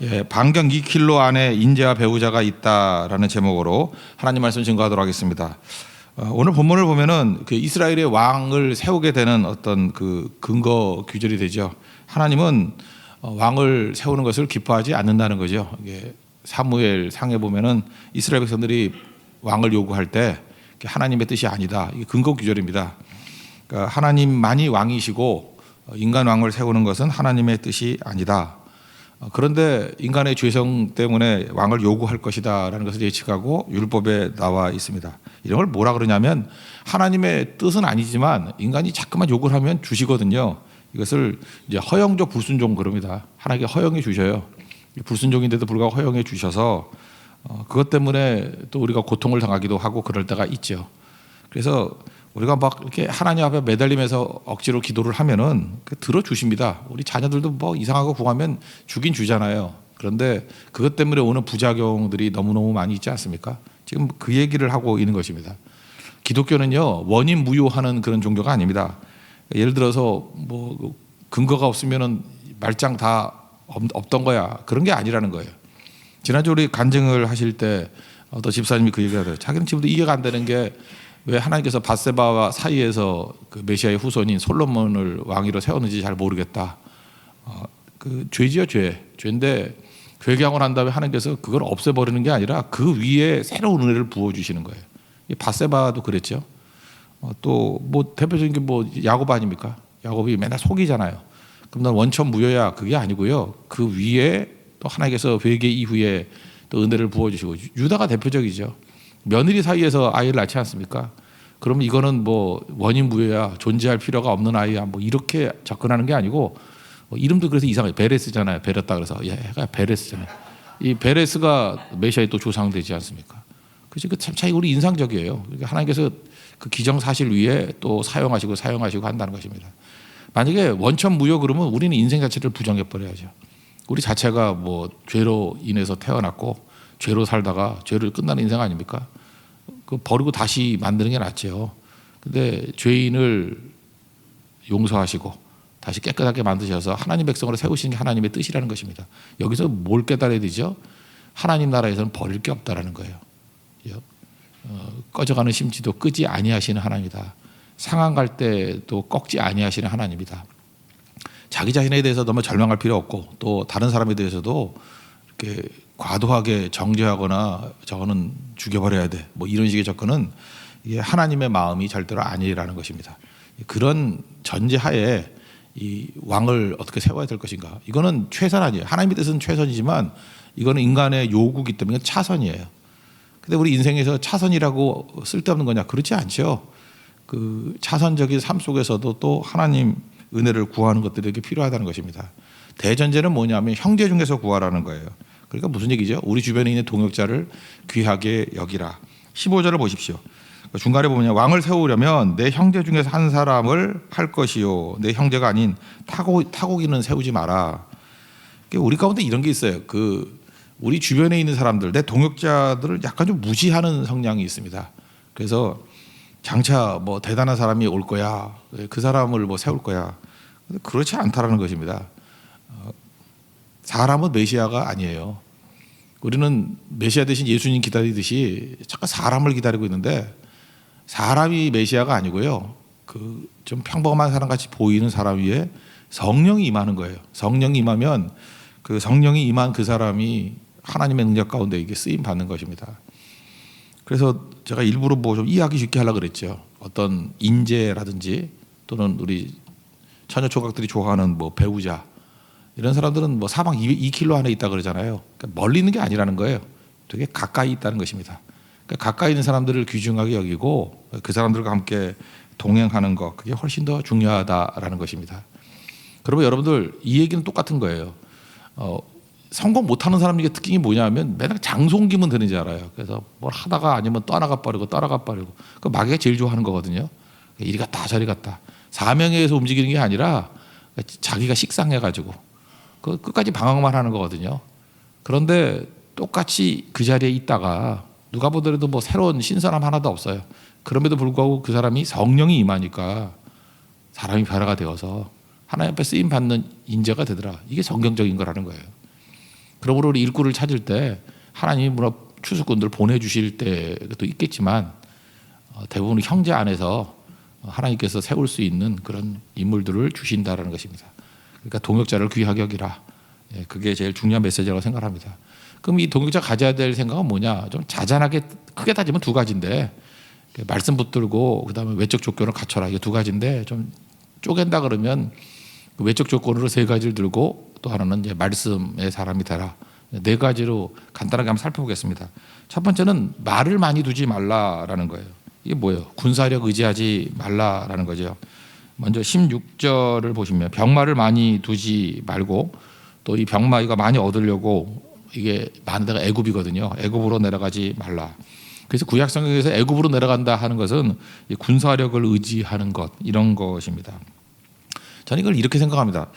예, 반경 2킬로 안에 인재와 배우자가 있다라는 제목으로 하나님 말씀 증거하도록 하겠습니다. 어, 오늘 본문을 보면은 그 이스라엘의 왕을 세우게 되는 어떤 그 근거 규절이 되죠. 하나님은 어, 왕을 세우는 것을 기뻐하지 않는다는 거죠. 사무엘 상에 보면은 이스라엘 백성들이 왕을 요구할 때 하나님의 뜻이 아니다. 이게 근거 규절입니다. 그러니까 하나님만이 왕이시고 어, 인간 왕을 세우는 것은 하나님의 뜻이 아니다. 어, 그런데 인간의 죄성 때문에 왕을 요구할 것이다라는 것을 예측하고 율법에 나와 있습니다. 이런 걸 뭐라 그러냐면 하나님의 뜻은 아니지만 인간이 자꾸만 요구를 하면 주시거든요. 이것을 이제 허영적 불순종 그럽니다. 하나님께 허영해 주셔요. 불순종인데도 불구하고 허영해 주셔서 어, 그것 때문에 또 우리가 고통을 당하기도 하고 그럴 때가 있죠. 그래서 우리가 막 이렇게 하나님 앞에 매달리면서 억지로 기도를 하면은 그 들어 주십니다. 우리 자녀들도 뭐 이상하고 구하면 주긴 주잖아요. 그런데 그것 때문에 오는 부작용들이 너무너무 많이 있지 않습니까? 지금 그 얘기를 하고 있는 것입니다. 기독교는요, 원인 무효하는 그런 종교가 아닙니다. 예를 들어서 뭐 근거가 없으면은 말짱 다 없- 없던 거야. 그런 게 아니라는 거예요. 지난주 우리 간증을 하실 때 어떤 집사님이 그 얘기를 하더라고요. 자기는 지금도 이해가 안 되는 게 왜 하나님께서 바세바와 사이에서 그 메시아의 후손인 솔로몬을 왕위로 세웠는지 잘 모르겠다. 어, 그 죄지요 죄. 죄인데 회개하고 난 다음에 하나님께서 그걸 없애버리는 게 아니라 그 위에 새로운 은혜를 부어주시는 거예요. 이 바세바도 그랬죠. 어, 또뭐 대표적인 게 뭐 야곱 아닙니까? 야곱이 맨날 속이잖아요. 그럼 난 원천 무효야 그게 아니고요. 그 위에 또 하나님께서 회개 이후에 또 은혜를 부어주시고 유다가 대표적이죠. 며느리 사이에서 아이를 낳지 않습니까? 그러면 이거는 뭐 원인 무효야 존재할 필요가 없는 아이야 뭐 이렇게 접근하는 게 아니고 뭐 이름도 그래서 이상해요. 베레스잖아요. 베렸다 그래서 얘가 베레스잖아요. 이 베레스가 메시아의 또 조상되지 않습니까? 그래서 그참 차이 우리 인상적이에요. 그러니까 하나님께서 그 기정 사실 위에 또 사용하시고 사용하시고 한다는 것입니다. 만약에 원천 무효 그러면 우리는 인생 자체를 부정해 버려야죠. 우리 자체가 뭐 죄로 인해서 태어났고 죄로 살다가 죄를 끝나는 인생 아닙니까? 그 버리고 다시 만드는 게 낫죠. 근데 죄인을 용서하시고 다시 깨끗하게 만드셔서 하나님 백성으로 세우시는 게 하나님의 뜻이라는 것입니다. 여기서 뭘 깨달아야 되죠? 하나님 나라에서는 버릴 게 없다라는 거예요. 어, 꺼져가는 심지도 끄지 아니하시는 하나님이다. 상한 갈 때도 꺾지 아니하시는 하나님이다. 자기 자신에 대해서 너무 절망할 필요 없고 또 다른 사람에 대해서도 이렇게 과도하게 정죄하거나 저거는 죽여버려야 돼. 뭐 이런 식의 접근은 이게 하나님의 마음이 절대로 아니라는 것입니다. 그런 전제하에 이 왕을 어떻게 세워야 될 것인가. 이거는 최선 아니에요. 하나님의 뜻은 최선이지만 이거는 인간의 요구기 때문에 차선이에요. 근데 우리 인생에서 차선이라고 쓸데없는 거냐? 그렇지 않죠. 그 차선적인 삶 속에서도 또 하나님 은혜를 구하는 것들이 필요하다는 것입니다. 대전제는 뭐냐면 형제 중에서 구하라는 거예요. 그러니까 무슨 얘기죠? 우리 주변에 있는 동역자를 귀하게 여기라. 15절을 보십시오. 중간에 보면 왕을 세우려면 내 형제 중에서 한 사람을 할 것이요. 내 형제가 아닌 타고 타고기는 세우지 마라. 우리 가운데 이런 게 있어요. 그 우리 주변에 있는 사람들, 내 동역자들을 약간 좀 무시하는 성향이 있습니다. 그래서 장차 뭐 대단한 사람이 올 거야. 그 사람을 뭐 세울 거야. 그렇지 않다라는 것입니다. 어, 사람은 메시아가 아니에요. 우리는 메시아 대신 예수님 기다리듯이 잠깐 사람을 기다리고 있는데 사람이 메시아가 아니고요. 그 좀 평범한 사람 같이 보이는 사람 위에 성령이 임하는 거예요. 성령이 임하면 그 성령이 임한 그 사람이 하나님의 능력 가운데 이게 쓰임 받는 것입니다. 그래서 제가 일부러 뭐 좀 이해하기 쉽게 하려고 그랬죠. 어떤 인재라든지 또는 우리 처녀 조각들이 좋아하는 뭐 배우자 이런 사람들은 뭐 사방 2km 안에 있다 그러잖아요. 그러니까 멀리 있는 게 아니라는 거예요. 되게 가까이 있다는 것입니다. 그러니까 가까이 있는 사람들을 귀중하게 여기고 그 사람들과 함께 동행하는 것 그게 훨씬 더 중요하다라는 것입니다. 그러면 여러분들 이 얘기는 똑같은 거예요. 어, 성공 못하는 사람에게 특징이 뭐냐면 맨날 장송기면 되는 줄 알아요. 그래서 뭘 하다가 아니면 떠나가 버리고 떠나가 버리고 그 마귀가 제일 좋아하는 거거든요. 이리 갔다 저리 갔다 사명에 의해서 움직이는 게 아니라 자기가 식상해 가지고 그 끝까지 방황만 하는 거거든요. 그런데 똑같이 그 자리에 있다가 누가 보더라도 뭐 새로운 신선함 하나도 없어요. 그럼에도 불구하고 그 사람이 성령이 임하니까 사람이 변화가 되어서 하나님 앞에 쓰임 받는 인재가 되더라. 이게 성경적인 거라는 거예요. 그러므로 우리 일꾼을 찾을 때 하나님이 물론 추수꾼들 보내주실 때도 있겠지만 어, 대부분 형제 안에서 하나님께서 세울 수 있는 그런 인물들을 주신다라는 것입니다. 그러니까 동역자를 귀하게 여기라. 예, 그게 제일 중요한 메시지라고 생각합니다. 그럼 이 동역자 가져야 될 생각은 뭐냐? 좀 자잘하게 크게 따지면 두 가지인데 말씀 붙들고 그다음에 외적 조건을 갖춰라 이게 두 가지인데 좀 쪼갠다 그러면 그 외적 조건으로 세 가지를 들고 또 하나는 이제 말씀의 사람이 되라 네 가지로 간단하게 한번 살펴보겠습니다. 첫 번째는 말을 많이 두지 말라라는 거예요. 이게 뭐예요? 군사력 의지하지 말라라는 거죠. 먼저 16절을 보시면 병마를 많이 두지 말고 또 이 병마이가 많이 얻으려고 이게 많은 데가 애굽이거든요. 애굽으로 내려가지 말라. 그래서 구약 성경에서 애굽으로 내려간다 하는 것은 이 군사력을 의지하는 것 이런 것입니다. 저는 이걸 이렇게 생각합니다.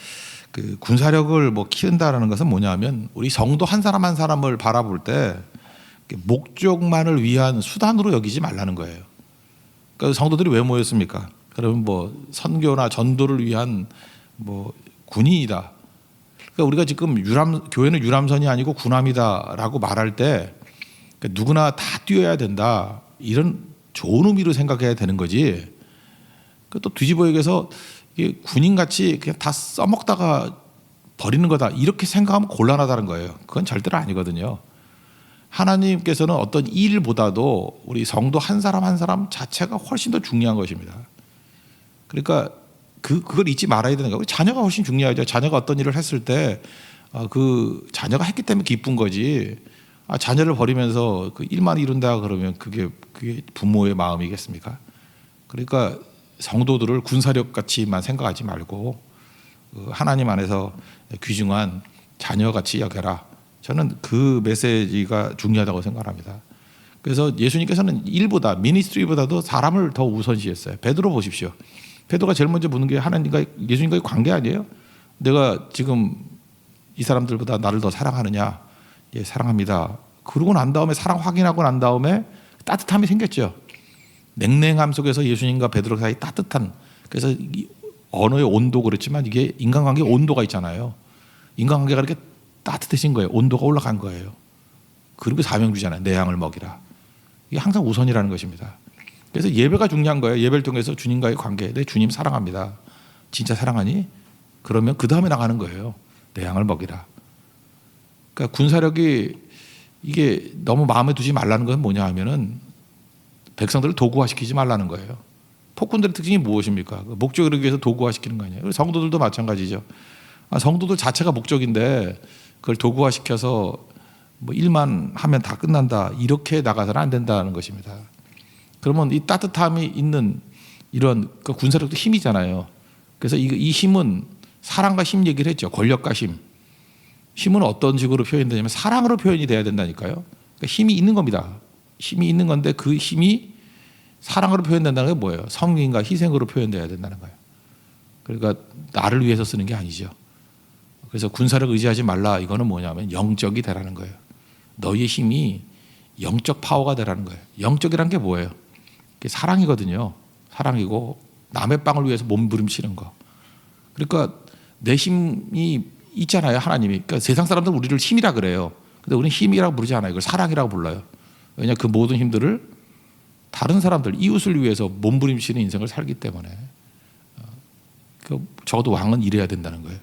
그 군사력을 뭐 키운다라는 것은 뭐냐면 우리 성도 한 사람 한 사람을 바라볼 때 목적만을 위한 수단으로 여기지 말라는 거예요. 그러니까 성도들이 왜 모였습니까? 그러면 뭐 선교나 전도를 위한 뭐 군인이다. 그러니까 우리가 지금 유람 교회는 유람선이 아니고 군함이다라고 말할 때 그러니까 누구나 다 뛰어야 된다. 이런 좋은 의미로 생각해야 되는 거지. 그또 뒤집어 얘기해서 군인 같이 그냥 다 써먹다가 버리는 거다 이렇게 생각하면 곤란하다는 거예요. 그건 절대로 아니거든요. 하나님께서는 어떤 일보다도 우리 성도 한 사람 한 사람 자체가 훨씬 더 중요한 것입니다. 그러니까 그 그걸 잊지 말아야 되는 거고 자녀가 훨씬 중요하죠. 자녀가 어떤 일을 했을 때 그 자녀가 했기 때문에 기쁜 거지. 아, 자녀를 버리면서 그 일만 이룬다 그러면 그게 그게 부모의 마음이겠습니까? 그러니까 성도들을 군사력 같이만 생각하지 말고 그 하나님 안에서 귀중한 자녀 같이 여겨라. 저는 그 메시지가 중요하다고 생각합니다. 그래서 예수님께서는 일보다 미니스트리보다도 사람을 더 우선시했어요. 베드로 보십시오. 베드로가 제일 먼저 묻는 게 하나님과 예수님과의 관계 아니에요? 내가 지금 이 사람들보다 나를 더 사랑하느냐? 예, 사랑합니다. 그러고 난 다음에 사랑 확인하고 난 다음에 따뜻함이 생겼죠. 냉랭함 속에서 예수님과 베드로 사이 따뜻한 그래서 언어의 온도 그렇지만 이게 인간관계 온도가 있잖아요. 인간관계가 이렇게 따뜻해진 거예요. 온도가 올라간 거예요. 그리고 사명 주잖아요. 내 양을 먹이라. 이게 항상 우선이라는 것입니다. 그래서 예배가 중요한 거예요. 예배를 통해서 주님과의 관계. 내 주님 사랑합니다. 진짜 사랑하니? 그러면 그 다음에 나가는 거예요. 내 양을 먹이라. 그러니까 군사력이 이게 너무 마음에 두지 말라는 건 뭐냐 하면은 백성들을 도구화시키지 말라는 거예요. 폭군들의 특징이 무엇입니까? 그 목적을 위해서 도구화시키는 거 아니에요. 성도들도 마찬가지죠. 아, 성도들 자체가 목적인데 그걸 도구화시켜서 뭐 일만 하면 다 끝난다 이렇게 나가서는 안 된다는 것입니다. 그러면 이 따뜻함이 있는 이런 그 군사력도 힘이잖아요. 그래서 이, 이 힘은 사랑과 힘 얘기를 했죠. 권력과 힘. 힘은 어떤 식으로 표현되냐면 사랑으로 표현이 돼야 된다니까요. 그러니까 힘이 있는 겁니다. 힘이 있는 건데 그 힘이 사랑으로 표현된다는 게 뭐예요? 성인과 희생으로 표현돼야 된다는 거예요. 그러니까 나를 위해서 쓰는 게 아니죠. 그래서 군사력 의지하지 말라 이거는 뭐냐면 영적이 되라는 거예요. 너의 힘이 영적 파워가 되라는 거예요. 영적이란 게 뭐예요? 사랑이거든요. 사랑이고 남의 빵을 위해서 몸부림치는 거. 그러니까 내 힘이 있잖아요. 하나님이. 그러니까 세상 사람들 우리를 힘이라 그래요. 근데 우리는 힘이라고 부르지 않아요. 이걸 사랑이라고 불러요. 왜냐 그 모든 힘들을 다른 사람들 이웃을 위해서 몸부림치는 인생을 살기 때문에 어, 그 적어도 왕은 이래야 된다는 거예요.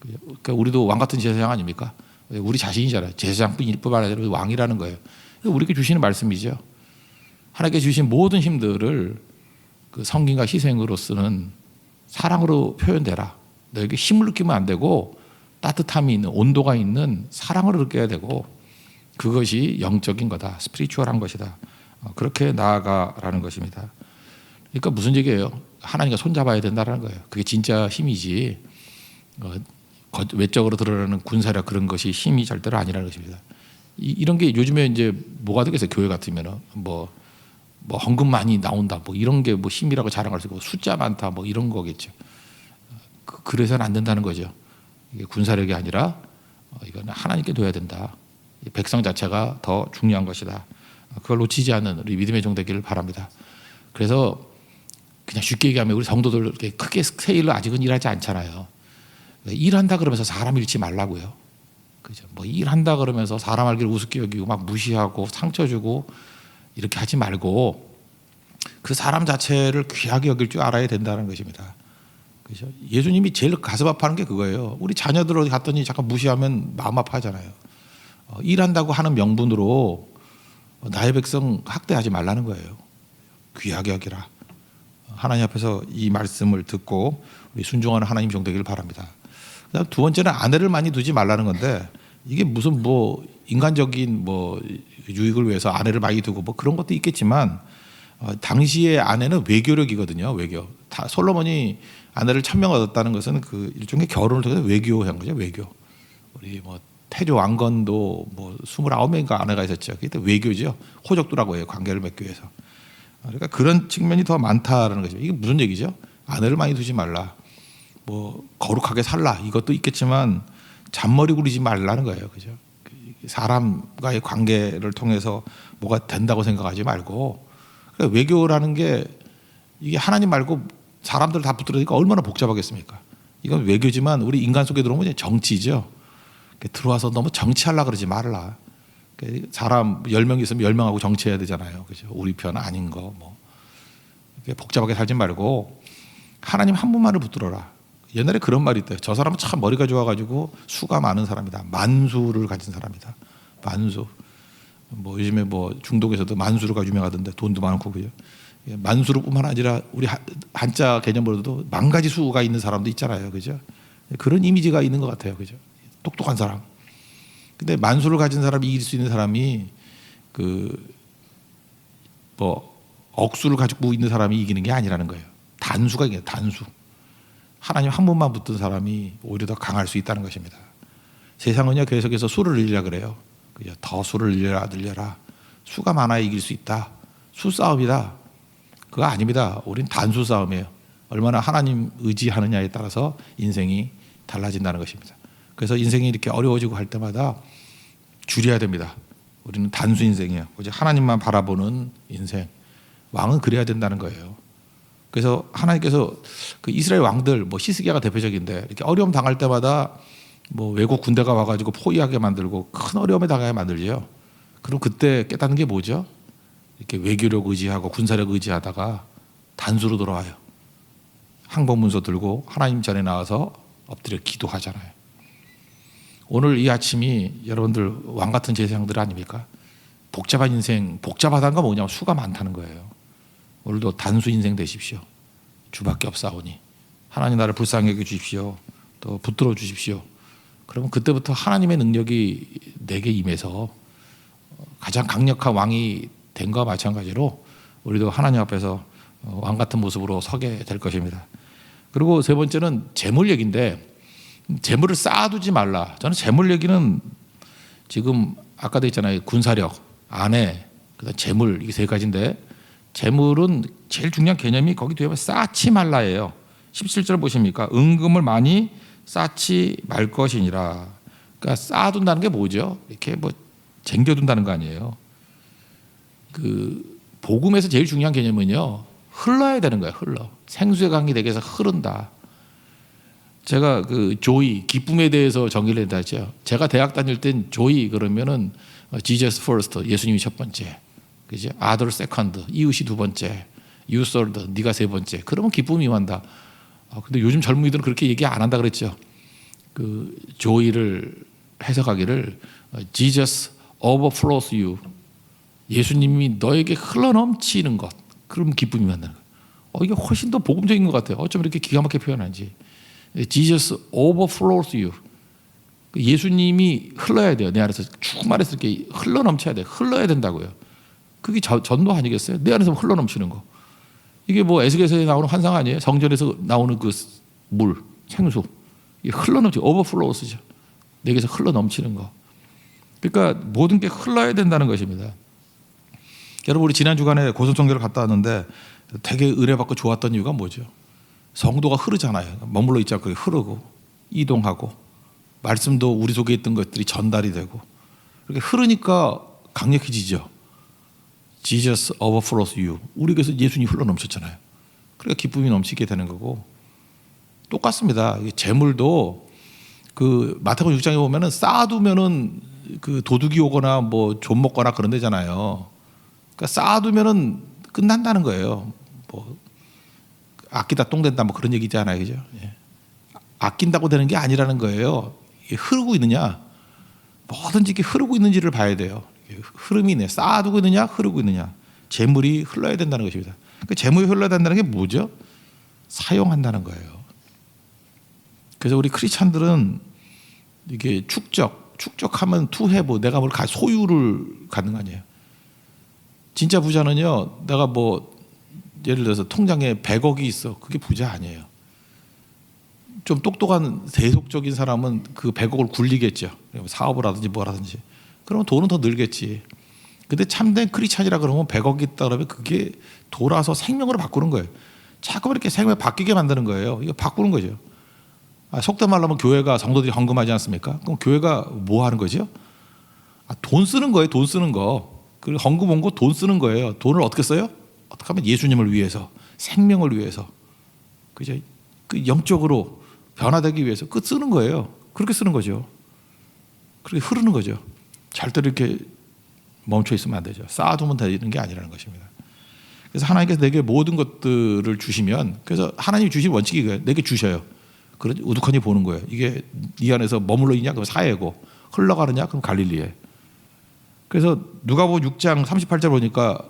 그러니까 우리도 왕 같은 제사장 아닙니까? 우리 자신이잖아요. 제사장뿐일 뿐만 아니라 왕이라는 거예요. 우리에게 주시는 말씀이죠. 하나님께 주신 모든 힘들을 그 성김과 희생으로 쓰는 사랑으로 표현되라. 너에게 힘을 느끼면 안 되고 따뜻함이 있는 온도가 있는 사랑으로 느껴야 되고 그것이 영적인 거다. 스피리추얼한 것이다. 어, 그렇게 나아가라는 것입니다. 그러니까 무슨 얘기예요? 하나님과 손잡아야 된다는 거예요. 그게 진짜 힘이지. 어, 외적으로 드러나는 군사력 그런 것이 힘이 절대로 아니라는 것입니다. 이, 런 게 요즘에 이제 뭐가 되겠어요? 교회 같으면은 뭐, 뭐 헌금 많이 나온다, 뭐 이런 게 뭐 힘이라고 자랑할 수 있고 숫자 많다, 뭐 이런 거겠죠. 그, 그래서는 안 된다는 거죠. 이게 군사력이 아니라 어, 이거는 하나님께 둬야 된다. 백성 자체가 더 중요한 것이다. 그걸 놓치지 않는 우리 믿음의 종 되기를 바랍니다. 그래서 그냥 쉽게 얘기하면 우리 성도들 이렇게 크게 스케일로 아직은 일하지 않잖아요. 일한다 그러면서 사람 잃지 말라고요. 그죠? 뭐 일한다 그러면서 사람 알기를 우습게 여기고 막 무시하고 상처 주고 이렇게 하지 말고 그 사람 자체를 귀하게 여길 줄 알아야 된다는 것입니다. 그죠? 예수님이 제일 가슴 아파하는 게 그거예요. 우리 자녀들 어디 갔더니 잠깐 무시하면 마음 아파하잖아요. 어, 일한다고 하는 명분으로 나의 백성 학대하지 말라는 거예요. 귀하게 여기라. 하나님 앞에서 이 말씀을 듣고 우리 순종하는 하나님 종되기를 바랍니다. 두 번째는 아내를 많이 두지 말라는 건데 이게 무슨 뭐 인간적인 뭐 유익을 위해서 아내를 많이 두고 뭐 그런 것도 있겠지만 어, 당시의 아내는 외교력이거든요. 외교. 다 솔로몬이 아내를 천명 얻었다는 것은 그 일종의 결혼을 통해서 외교한 거죠. 외교. 우리 뭐 태조 왕건도 뭐 29명인가 아내가 있었죠. 그게 외교죠. 호적도라고 해요. 관계를 맺기 위해서. 그러니까 그런 측면이 더 많다라는 거죠. 이게 무슨 얘기죠? 아내를 많이 두지 말라. 뭐 거룩하게 살라. 이것도 있겠지만 잔머리 굴리지 말라는 거예요. 그죠? 사람과의 관계를 통해서 뭐가 된다고 생각하지 말고 그러니까 외교라는 게 이게 하나님 말고 사람들 다 붙들으니까 얼마나 복잡하겠습니까? 이건 외교지만 우리 인간 속에 들어오면 이제 정치죠. 들어와서 너무 정치하려 그러지 말라. 사람 10명 있으면 10명하고 정치해야 되잖아요. 그죠? 우리 편 아닌 거 뭐. 복잡하게 살지 말고 하나님 한 분만을 붙들어라. 옛날에 그런 말이 있대요. 저 사람은 참 머리가 좋아가지고 수가 많은 사람이다. 만수를 가진 사람이다. 만수. 뭐 요즘에 뭐 중독에서도 만수르가 유명하던데 돈도 많고 그죠. 만수르뿐만 아니라 우리 한자 개념으로도 만 가지 수가 있는 사람도 있잖아요. 그죠. 그런 이미지가 있는 것 같아요. 그죠. 똑똑한 사람. 근데 만수를 가진 사람이 이길 수 있는 사람이 그 뭐 억수를 가지고 있는 사람이 이기는 게 아니라는 거예요. 단수가 이게 단수. 하나님 한 분만 붙든 사람이 오히려 더 강할 수 있다는 것입니다. 세상은요 계속해서 수를 늘리려 그래요. 그죠? 더 수를 늘려라 늘려라. 수가 많아야 이길 수 있다. 수 싸움이다. 그거 아닙니다. 우린 단수 싸움이에요. 얼마나 하나님 의지하느냐에 따라서 인생이 달라진다는 것입니다. 그래서 인생이 이렇게 어려워지고 할 때마다 줄여야 됩니다. 우리는 단수 인생이에요. 오직 하나님만 바라보는 인생. 왕은 그래야 된다는 거예요. 그래서 하나님께서 그 이스라엘 왕들 뭐 히스기야가 대표적인데 이렇게 어려움 당할 때마다 뭐 외국 군대가 와가지고 포위하게 만들고 큰 어려움에 당하게 만들죠. 그럼 그때 깨닫는 게 뭐죠? 이렇게 외교력 의지하고 군사력 의지하다가 단수로 돌아와요. 항복문서 들고 하나님 전에 나와서 엎드려 기도하잖아요. 오늘 이 아침이 여러분들 왕 같은 제사장들 아닙니까? 복잡한 인생, 복잡하다는 건 뭐냐면 수가 많다는 거예요. 오늘도 단수 인생 되십시오. 주밖에 없사오니 하나님 나를 불쌍히 여겨 주십시오. 또 붙들어 주십시오. 그러면 그때부터 하나님의 능력이 내게 임해서 가장 강력한 왕이 된 것과 마찬가지로 우리도 하나님 앞에서 왕 같은 모습으로 서게 될 것입니다. 그리고 세 번째는 재물 얘기인데 재물을 쌓아두지 말라. 저는 재물 얘기는 지금 아까도 있잖아요. 군사력, 아내, 그다음 재물 이게 세 가지인데 재물은 제일 중요한 개념이 거기 뒤에 쌓지 말라예요. 17절 보십니까? 은금을 많이 쌓지 말 것이니라. 그러니까 쌓아둔다는 게 뭐죠? 이렇게 뭐 쟁겨둔다는 거 아니에요. 그 복음에서 제일 중요한 개념은요. 흘러야 되는 거예요. 흘러. 생수의 강이 되게 해서 흐른다. 제가 그 조이 기쁨에 대해서 정의를 했다죠. 제가 대학 다닐 땐 조이 그러면은 지저스 퍼스트 예수님이 첫 번째, 그죠? 아들 세컨드 이웃이 두 번째, 유설드 네가 세 번째. 그러면 기쁨이 임한다. 아, 근데 요즘 젊은이들은 그렇게 얘기 안 한다 그랬죠. 그 조이를 해석하기를 Jesus overflows you. 예수님이 너에게 흘러넘치는 것. 그럼 기쁨이 만나는 거. 어, 이게 훨씬 더 복음적인 것 같아요. 어쩜 이렇게 기가 막히게 표현하지? Jesus overflows you. 예수님이 흘러야 돼요. 내 안에서 충만해서 이렇게 흘러 넘쳐야 돼. 흘러야 된다고요. 그게 전도 아니겠어요? 내 안에서 흘러 넘치는 거. 이게 뭐 에스겔서에 나오는 환상 아니에요? 성전에서 나오는 그 물, 생수. 이게 흘러 넘치, overflows죠. 내게서 흘러 넘치는 거. 그러니까 모든 게 흘러야 된다는 것입니다. 여러분 우리 지난 주간에 고성청교를 갔다 왔는데 되게 의뢰받고 좋았던 이유가 뭐죠? 성도가 흐르잖아요. 머물러 있지 않고 흐르고 이동하고 말씀도 우리 속에 있던 것들이 전달이 되고 이렇게 흐르니까 강력해지죠. Jesus overflows you. 우리에게서 예수님 흘러 넘쳤잖아요. 그러니까 기쁨이 넘치게 되는 거고 똑같습니다. 재물도 그 마태복음 6장에 보면은 쌓아두면은 그 도둑이 오거나 뭐 좀 먹거나 그런 데잖아요. 그러니까 쌓아두면은 끝난다는 거예요. 뭐 아끼다 똥 된다 뭐 그런 얘기잖아요, 그죠? 예. 아낀다고 되는 게 아니라는 거예요. 흐르고 있느냐, 뭐든지 이게 흐르고 있는지를 봐야 돼요. 이게 흐름이 있네. 쌓아두고 있느냐, 흐르고 있느냐. 재물이 흘러야 된다는 것입니다. 그 재물이 흘러야 된다는 게 뭐죠? 사용한다는 거예요. 그래서 우리 크리스찬들은 이게 축적, 축적하면 투해 뭐 내가 뭘 가, 소유를 갖는 거 아니에요. 진짜 부자는요, 내가 뭐 예를 들어서 통장에 100억이 있어. 그게 부자 아니에요. 좀 똑똑한 세속적인 사람은 그 100억을 굴리겠죠. 사업을 하든지 뭘 하든지. 그러면 돈은 더 늘겠지. 근데 참된 크리스찬이라 그러면 100억이 있다 그러면 그게 돌아서 생명으로 바꾸는 거예요. 자꾸 이렇게 생명을 바뀌게 만드는 거예요. 이거 바꾸는 거죠. 아, 속된 말로 하면 교회가 성도들이 헌금하지 않습니까? 그럼 교회가 뭐 하는 거죠? 아, 돈 쓰는 거예요. 돈 쓰는 거. 그 헌금 온 거 돈 쓰는 거예요. 돈을 어떻게 써요? 어떻게 하면 예수님을 위해서, 생명을 위해서, 그죠? 그 영적으로 변화되기 위해서 그 쓰는 거예요. 그렇게 쓰는 거죠. 그렇게 흐르는 거죠. 절대로 이렇게 멈춰 있으면 안 되죠. 쌓아두면 되는 게 아니라는 것입니다. 그래서 하나님께서 내게 모든 것들을 주시면 그래서 하나님이 주신 원칙이 그거예요. 내게 주셔요. 그러 우두커니 보는 거예요. 이게 이 안에서 머물러 있냐? 그럼 사해고 흘러가느냐? 그럼 갈릴리에. 그래서 누가복음 6장 38절 보니까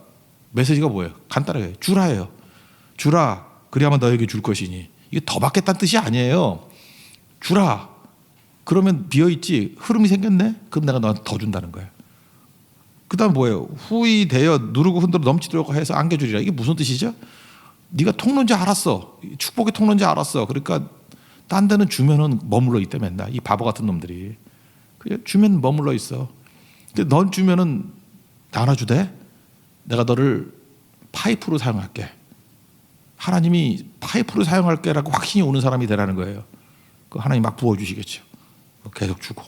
메시지가 뭐예요? 간단하게 주라예요. 주라. 그리하면 너에게 줄 것이니. 이게 더 받겠다는 뜻이 아니에요. 주라. 그러면 비어 있지. 흐름이 생겼네. 그럼 내가 너한테 더 준다는 거예요. 그 다음 뭐예요? 후이 되어 누르고 흔들어 넘치도록 해서 안겨주리라. 이게 무슨 뜻이죠? 네가 통로인지 알았어. 축복의 통로인지 알았어. 그러니까 딴 데는 주면은 머물러 있대 맨날 이 바보 같은 놈들이. 그냥 주면 머물러 있어. 근데 넌 주면은 나눠주대. 내가 너를 파이프로 사용할게. 하나님이 파이프로 사용할게라고 확신이 오는 사람이 되라는 거예요. 그 하나님 막 부어주시겠죠. 계속 주고.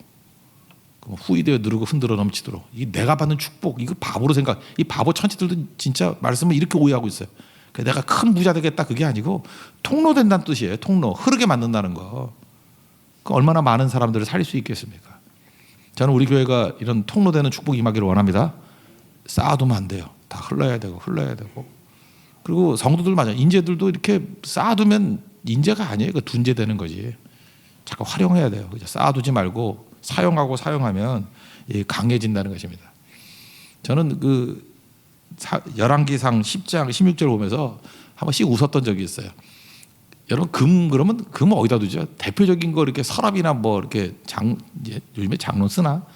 후이되어 누르고 흔들어 넘치도록. 이 내가 받는 축복, 이거 바보로 생각. 이 바보 천치들도 진짜 말씀을 이렇게 오해하고 있어요. 내가 큰 부자 되겠다 그게 아니고 통로 된다는 뜻이에요. 통로 흐르게 만든다는 거. 그 얼마나 많은 사람들을 살릴 수 있겠습니까? 저는 우리 교회가 이런 통로 되는 축복 임하기를 원합니다. 쌓아두면 안 돼요. 다 흘러야 되고 흘러야 되고. 그리고 성도들 맞아. 인재들도 이렇게 쌓아두면 인재가 아니에요. 그 둔재 되는 거지. 자꾸 활용해야 돼요. 쌓아두지 말고 사용하고 사용하면 강해진다는 것입니다. 저는 그 열왕기상 10장 16절 보면서 한 번씩 웃었던 적이 있어요. 여러분 금 그러면 금 어디다 두죠? 대표적인 거 이렇게 서랍이나 뭐 이렇게 장 이제 요즘에 장론 쓰나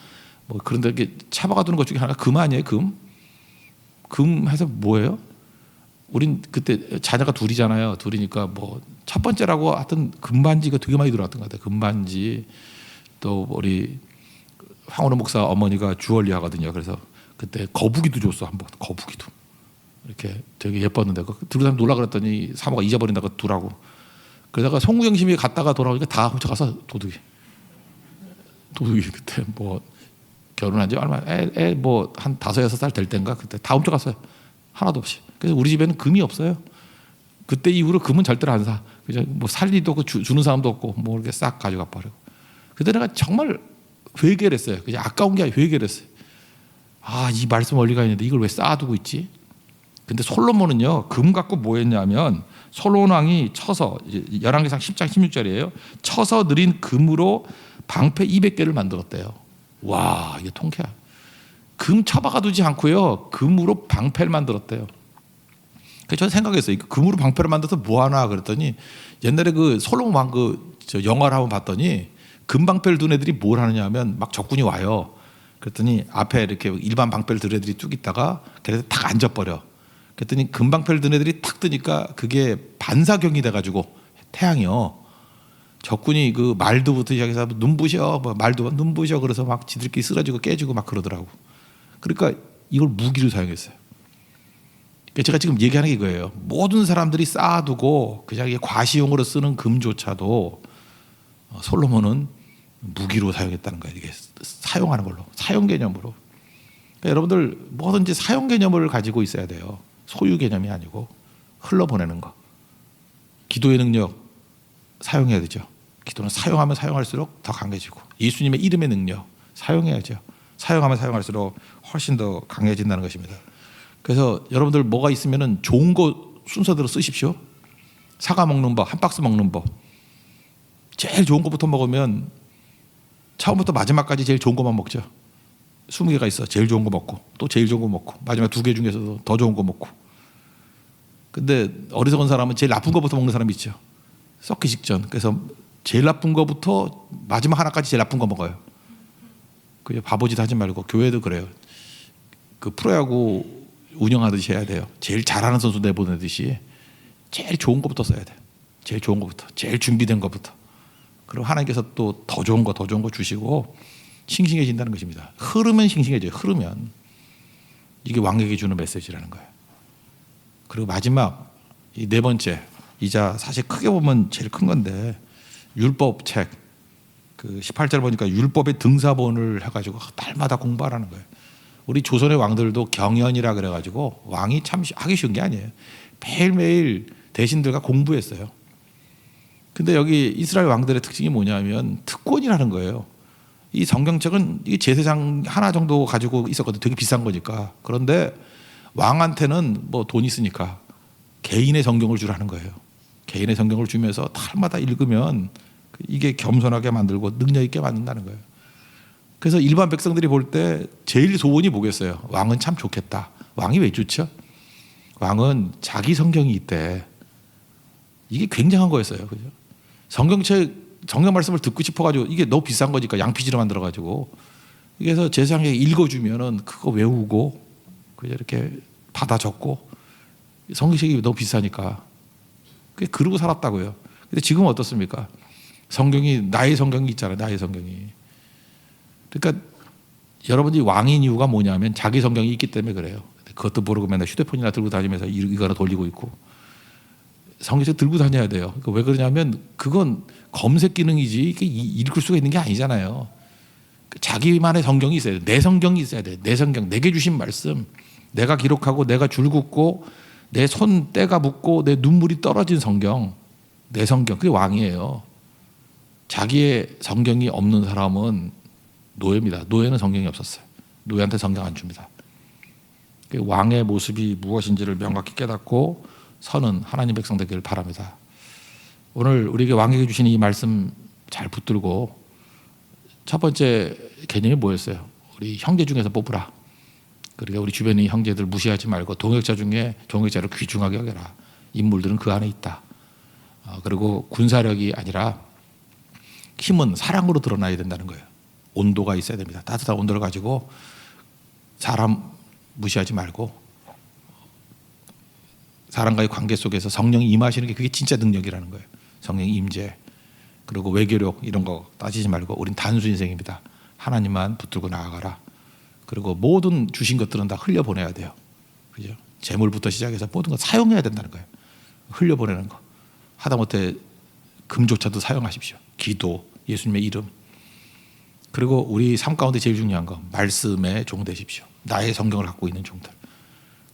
뭐 그런데 이렇게 차박아 두는 것 중에 하나가 금 아니에요? 금? 금 해서 뭐예요? 우린 그때 자녀가 둘이잖아요. 둘이니까 뭐 첫 번째라고 하여튼 금반지가 되게 많이 들어왔던 것 같아요. 금반지. 또 우리 황원호 목사 어머니가 주얼리 하거든요. 그래서 그때 거북이도 줬어 한 번. 거북이도. 이렇게 되게 예뻤는데 그 들고 다니면 놀라 그랬더니 사모가 잊어버린다고 두라고. 그러다가 송구영심이 갔다가 돌아오니까 다 훔쳐가서 도둑이. 도둑이 그때 뭐 결혼한 지 얼마 애뭐 한 다섯 여섯 살될 때인가? 그때 다 훔쳐갔어요. 하나도 없이 그래서 우리 집에는 금이 없어요 그때 이후로 금은 절대로 안 사. 그죠? 뭐 살리도 없고 주, 는 사람도 없고 뭐 이렇게 싹 가져가 버리고. 그때 내가 정말 회개를 했어요. 그냥 아까운 게 아니라 회개를 했어요. 아, 이 말씀 원리가 있는데 이걸 왜 쌓아두고 있지? 근데 솔로몬은요, 금 갖고 뭐 했냐면, 솔로몬 왕이 쳐서, 열왕기상 10장 16절이에요. 쳐서 느린 금으로 방패 200개를 만들었대요. 와, 이게 통쾌야. 금 쳐박아 두지 않고요, 금으로 방패를 만들었대요. 그래서 저는 생각했어요. 금으로 방패를 만들어서 뭐 하나 그랬더니 옛날에 그 솔로몬 왕그 영화를 한번 봤더니 금 방패를 둔 애들이 뭘 하느냐 하면 막 적군이 와요. 그랬더니 앞에 이렇게 일반 방패를 든 애들이 쭉 있다가 걔네들 탁 앉아버려. 그랬더니 금방패를 든 애들이 탁 뜨니까 그게 반사경이 돼가지고 태양이요. 적군이 그 말도부터 시작해서 눈부셔, 뭐 말도 눈부셔 그래서 막 지들끼리 쓰러지고 깨지고 막 그러더라고. 그러니까 이걸 무기로 사용했어요. 그러니까 제가 지금 얘기하는 게 이거예요. 모든 사람들이 쌓아두고 그냥 과시용으로 쓰는 금조차도 어, 솔로몬은 무기로 사용했다는 거예요. 이게 사용하는 걸로 사용 개념으로. 그러니까 여러분들 뭐든지 사용 개념을 가지고 있어야 돼요. 소유 개념이 아니고 흘러 보내는 거. 기도의 능력 사용해야 되죠. 기도는 사용하면 사용할수록 더 강해지고 예수님의 이름의 능력 사용해야죠. 사용하면 사용할수록 훨씬 더 강해진다는 것입니다. 그래서 여러분들 뭐가 있으면은 좋은 거 순서대로 쓰십시오. 사과 먹는 법, 한 박스 먹는 법. 제일 좋은 것부터 먹으면 처음부터 마지막까지 제일 좋은 것만 먹죠. 20개가 있어. 제일 좋은 거 먹고 또 제일 좋은 거 먹고 마지막 두 개 중에서도 더 좋은 거 먹고. 근데 어리석은 사람은 제일 나쁜 것부터 먹는 사람이 있죠. 썩기 직전. 그래서 제일 나쁜 거부터 마지막 하나까지 제일 나쁜 거 먹어요. 그 바보짓 하지 말고 교회도 그래요. 그 프로야구 운영하듯이 해야 돼요. 제일 잘하는 선수 내보내듯이 제일 좋은 것부터 써야 돼. 제일 좋은 것부터, 제일 준비된 것부터. 그리고 하나님께서 또 더 좋은 거, 더 좋은 거 주시고 싱싱해진다는 것입니다. 흐르면 싱싱해져요. 흐르면 이게 왕에게 주는 메시지라는 거예요. 그리고 마지막 이 네 번째 이자 사실 크게 보면 제일 큰 건데 율법 책. 그 18절 보니까 율법의 등사본을 해가지고 달마다 공부하라는 거예요. 우리 조선의 왕들도 경연이라 그래가지고 왕이 참 하기 쉬운 게 아니에요. 매일매일 대신들과 공부했어요. 근데 여기 이스라엘 왕들의 특징이 뭐냐면 특권이라는 거예요. 이 성경책은 이 제사장 하나 정도 가지고 있었거든. 되게 비싼 거니까. 그런데 왕한테는 뭐 돈 있으니까 개인의 성경을 주라는 거예요. 개인의 성경을 주면서 달마다 읽으면 이게 겸손하게 만들고 능력 있게 만든다는 거예요. 그래서 일반 백성들이 볼 때 제일 소원이 뭐겠어요? 왕은 참 좋겠다. 왕이 왜 좋죠? 왕은 자기 성경이 있대. 이게 굉장한 거였어요. 그죠? 성경책 성경 말씀을 듣고 싶어가지고 이게 너무 비싼 거니까 양피지로 만들어가지고 그래서 제사장에게 읽어주면은 그거 외우고 그냥 이렇게 받아 적고 성경책이 너무 비싸니까 그러고 살았다고요. 근데 지금은 어떻습니까? 성경이 나의 성경이 있잖아요. 나의 성경이. 그러니까 여러분이 왕인 이유가 뭐냐면 자기 성경이 있기 때문에 그래요. 그것도 모르고 맨날 휴대폰이나 들고 다니면서 이- 이거나 돌리고 있고 성경책 들고 다녀야 돼요. 그왜 그러냐면 그건 검색 기능이지 이게 이- 읽을 수가 있는 게 아니잖아요. 그 자기만의 성경이 있어야 돼. 내 성경이 있어야 돼. 내 성경, 내게 주신 말씀, 내가 기록하고 내가 줄긋고 내 손 때가 묻고 내 눈물이 떨어진 성경, 내 성경 그게 왕이에요. 자기의 성경이 없는 사람은 노예입니다. 노예는 성경이 없었어요. 노예한테 성경 안 줍니다. 그 왕의 모습이 무엇인지를 명확히 깨닫고 서는 하나님 백성 되기를 바랍니다. 오늘 우리에게 왕에게 주신 이 말씀 잘 붙들고 첫 번째 개념이 뭐였어요? 우리 형제 중에서 뽑으라. 그러니까 우리 주변의 형제들 무시하지 말고 동역자 중에 동역자를 귀중하게 여겨라. 인물들은 그 안에 있다. 어, 그리고 군사력이 아니라 힘은 사랑으로 드러나야 된다는 거예요. 온도가 있어야 됩니다. 따뜻한 온도를 가지고 사람 무시하지 말고 사람과의 관계 속에서 성령이 임하시는 게 그게 진짜 능력이라는 거예요. 성령 임재 그리고 외교력 이런 거 따지지 말고 우린 단수 인생입니다. 하나님만 붙들고 나아가라. 그리고 모든 주신 것들은 다 흘려 보내야 돼요. 그죠? 재물부터 시작해서 모든 거 사용해야 된다는 거예요. 흘려 보내는 거. 하다못해 금조차도 사용하십시오. 기도, 예수님의 이름. 그리고 우리 삶 가운데 제일 중요한 거 말씀에 종 되십시오. 나의 성경을 갖고 있는 종들.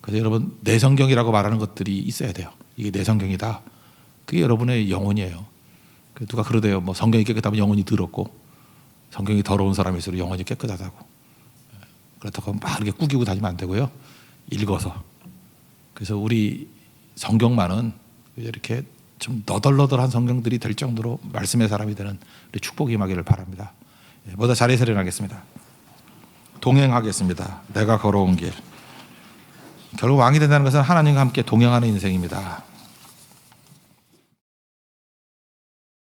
그래서 여러분 내 성경이라고 말하는 것들이 있어야 돼요. 이게 내 성경이다. 그게 여러분의 영혼이에요. 그 누가 그러대요. 뭐 성경이 깨끗하면 영혼이 더럽고 성경이 더러운 사람일수록 영혼이 깨끗하다고. 그렇다고 막 이렇게 꾸기고 다니면 안 되고요. 읽어서. 그래서 우리 성경만은 이렇게 좀 너덜너덜한 성경들이 될 정도로 말씀의 사람이 되는 축복이 임하기를 바랍니다. 예, 모두 자리에서 일어나겠습니다. 동행하겠습니다. 내가 걸어온 길. 결국 왕이 된다는 것은 하나님과 함께 동행하는 인생입니다.